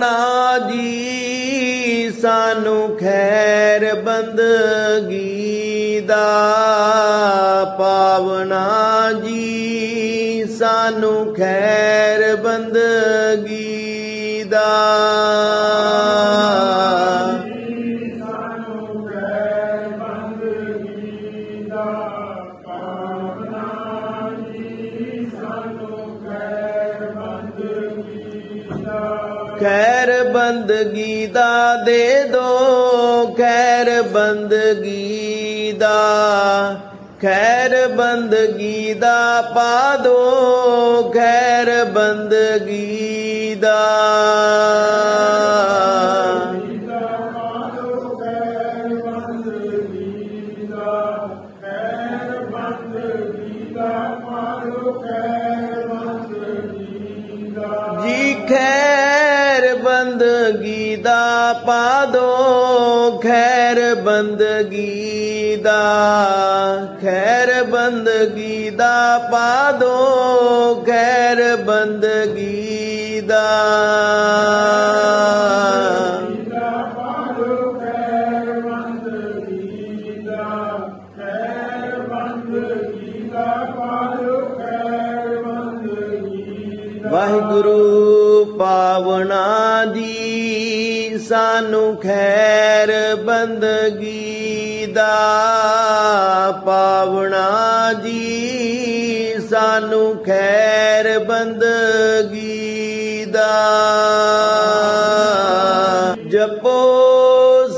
ਨਾ ਜੀ ਸਾਨੂੰ ਖੈਰ ਬੰਦਗੀ ਦਾ ਪਾਵਨਾ ਜੀ। ਸਾਨੂੰ ਖੈਰ ਬੰਦਗੀ ਦਾ ਖੈਰ ਬੰਦਗੀ ਦਾ ਦੇ ਦੋ, ਖੈਰ ਬੰਦਗੀ ਦਾ। ਖੈਰ ਬੰਦਗੀ ਦਾ ਪਾ ਦੋ, ਖੈਰ ਬੰਦਗੀ ਦਾ। ਜੀ ਦਾ ਪਾ ਦੋ ਖੈਰ ਬੰਦਗੀ ਦਾ, ਖੈਰ ਬੰਦਗੀ ਦਾ ਪਾ ਦੋ ਖੈਰ ਬੰਦਗੀ ਦਾ। ਵਾਹਿਗੁਰੂ ਪਾਵਨਾ ਜੀ ਸਾਨੂੰ ਖੈਰ ਬੰਦਗੀ ਦਾ ਪਾਵਨਾ ਜੀ। ਸਾਨੂੰ ਖੈਰ ਬੰਦਗੀ ਦਾ। ਜਪੋ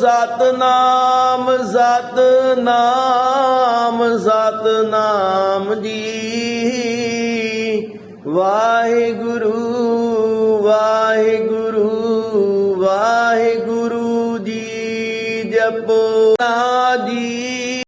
ਸਤਨਾਮ ਸਤਨਾਮ ਸਤਨਾਮ ਜੀ। ਵਾਹਿਗੁਰੂ ਵਾਹਿਗੁਰੂ ਜੀ ਜਪੋ ਨਾ ਜੀ